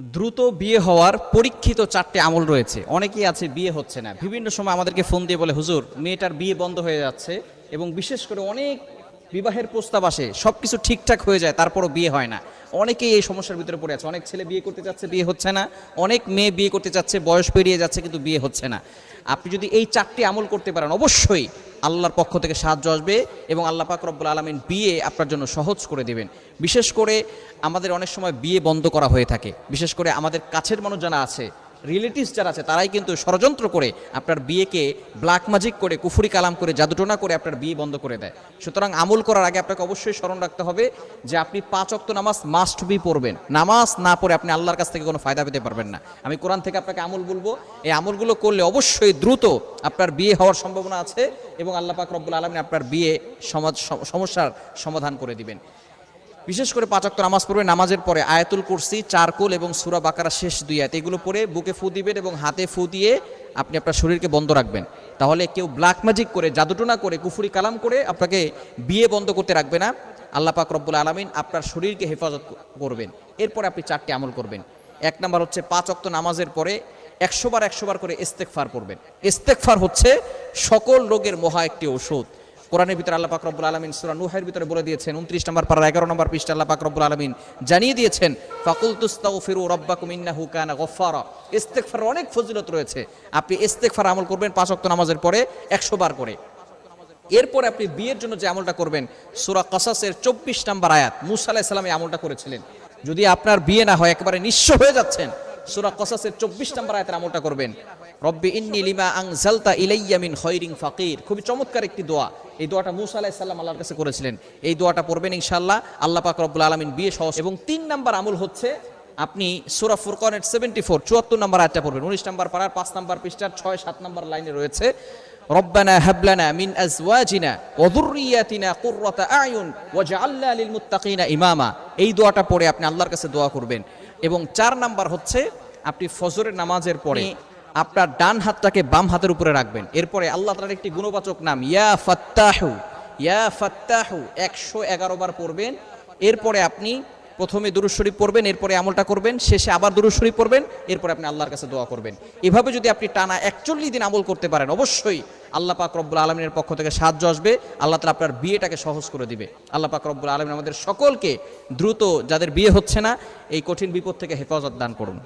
দ্রুত বিয়ে হওয়ার পরীক্ষিত চারটে আমল রয়েছে। অনেকেই আছে, বিয়ে হচ্ছে না। বিভিন্ন সময় আমাদেরকে ফোন দিয়ে বলে, হুজুর, মেয়েটার বিয়ে বন্ধ হয়ে যাচ্ছে এবং বিশেষ করে অনেক বিবাহের প্রস্তাব আসে সব কিছু ঠিকঠাক হয়ে যায়, তারপরও বিয়ে হয় না। অনেকেই এই সমস্যার ভিতরে পড়ে আছে। অনেক ছেলে বিয়ে করতে যাচ্ছে, বিয়ে হচ্ছে না। অনেক মেয়ে বিয়ে করতে যাচ্ছে, বয়স পেরিয়ে যাচ্ছে, কিন্তু বিয়ে হচ্ছে না। আপনি যদি এই চারটি আমল করতে পারেন, অবশ্যই আল্লাহর পক্ষ থেকে সাহায্য আসবে এবং আল্লাহ পাক রব্বুল আলমিন বিয়ে আপনার জন্য সহজ করে দেবেন। বিশেষ করে আমাদের অনেক সময় বিয়ে বন্ধ করা হয়ে থাকে। বিশেষ করে আমাদের কাছের মানুষ যারা আছে রিলেটিভস যারা আছে, তারাই কিন্তু ষড়যন্ত্র করে আপনার বিয়েকে ব্ল্যাক ম্যাজিক করে, কুফুরি কালাম করে, জাদুটোনা করে আপনার বিয়ে বন্ধ করে দেয়। সুতরাং আমল করার আগে আপনাকে অবশ্যই স্মরণ রাখতে হবে যে আপনি পাঁচ অক্ত নামাজ মাস্ট বি পড়বেন। নামাজ না পড়ে আপনি আল্লাহর কাছ থেকে কোনো ফায়দা পেতে পারবেন না। আমি কোরআন থেকে আপনাকে আমল বলব, এই আমলগুলো করলে অবশ্যই দ্রুত আপনার বিয়ে হওয়ার সম্ভাবনা আছে এবং আল্লাহ পাক রব্বুল আলমিন আপনার বিয়ে সমাজ সমস্যার সমাধান করে দিবেন। বিশেষ করে পাঁচ অক্ট নামাজ পড়বে, নামাজের পরে আয়াতুল কুরসি, চারকোল এবং সুরা বাকারা শেষ দুই আয়াত, এগুলো পরে বুকে ফু দিবেন এবং হাতে ফু দিয়ে আপনি আপনার শরীরকে বন্ধ রাখবেন। তাহলে কেউ ব্ল্যাক ম্যাজিক করে, জাদুটোনা করে, কুফুরি কালাম করে আপনাকে বিয়ে বন্ধ করতে রাখবে না। আল্লাহ পাক রব্বুল আলমিন আপনার শরীরকে হেফাজত করবেন। এরপরে আপনি চারটি আমল করবেন। এক নাম্বার হচ্ছে পাঁচ অক্ত নামাজের পরে একশোবার একশোবার একশো বার করে ইস্তেকফার পড়বেন। ইস্তেকফার হচ্ছে সকল রোগের মহা একটি ঔষধ। কোরআনের ভিতরে আল্লাহ পাক রব্বুল আলমিন সুরা নুহের ভিতরে বলে দিয়েছেন, উনত্রিশ নম্বর পাড়ার এগারো নম্বর পৃষ্ঠা আল্লাহ পাক রব্বুল আলমিন জানিয়ে দিয়েছেন ফাকুল তুস্তাউ ফিরু রব্বাকুম ইন্নাহু কানা গফফারা। ইস্তেগফার অনেক ফজিলত রয়েছে, আপনি ইস্তেগফার আমল করবেন পাঁচ ওয়াক্ত নামাজের পরে একশো বার করে। এরপরে আপনি বিয়ের জন্য যে আমলটা করবেন, সুরা কসাসের চব্বিশ নম্বর আয়াত, মুসা আলাহ সাল্লাম এই আমলটা করেছিলেন। যদি আপনার বিয়ে না হয়, একেবারে নিঃস্ব হয়ে যাচ্ছেন। সুরা কসাসের চব্বিশ নম্বর আয়াতের আমলটা করবেন। রব্বি ইন্নি লিমা আং জালতা ইলাইয়া মিন খৈরিং ফাকির। খুবই চমৎকার একটি দোয়া। এই দোয়াটা মুসা আলাহ সাল্লাম আল্লাহর কাছে করেছিলেন। এই দোয়াটা পড়বেন ইনশাল্লাহ আল্লাহ পাক রব্বুল আলমিন বিয়ে সহজ এবং তিন নম্বর আমল হচ্ছে আপনি সুরা ফুরকনের সেভেন্টি ফোর চুয়াত্তর নম্বর আয়াতটা পড়বেন। উনিশ নম্বর পাড়ার, পাঁচ নম্বর পৃষ্ঠার, ছয়, সাত নম্বর লাইনে রয়েছে, রব্বানা হাবলানা মিন আজওয়াজিনা ওয়া কুররাতা আয়ুন ওয়াজআলনা লিল মুত্তাকিনা ইমামা। এই দোয়াটা পড়ে আপনি আল্লাহর কাছে দোয়া করবেন। এবং চার নাম্বার হচ্ছে আপনি ফজরের নামাজের পরে আপনার ডান হাতটাকে বাম হাতের উপরে রাখবেন। এরপরে আল্লাহ তাআলার একটি গুণবাচক নাম ইয়া ফাত্তাহু ইয়া ফাত্তাহু একশো এগারো বার পড়বেন। এরপরে আপনি প্রথমে দুরুদ শরীফ পড়বেন এরপরে আমলটা করবেন শেষে আবার দুরুদ শরীফ পড়বেন এরপরে আপনি আল্লাহর কাছে দোয়া করবেন। এভাবে যদি আপনি টানা একচল্লিশ দিন আমল করতে পারেন অবশ্যই আল্লাহ পাক রব্বুল আলমিনের পক্ষ থেকে সাহায্য আসবে। আল্লাহ তালা আপনার বিয়েটাকে সহজ করে দিবে। আল্লাহ পাক রব্বুল আলমিন আমাদের সকলকে দ্রুত, যাদের বিয়ে হচ্ছে না, এই কঠিন বিপদ থেকে হেফাজত দান করুন।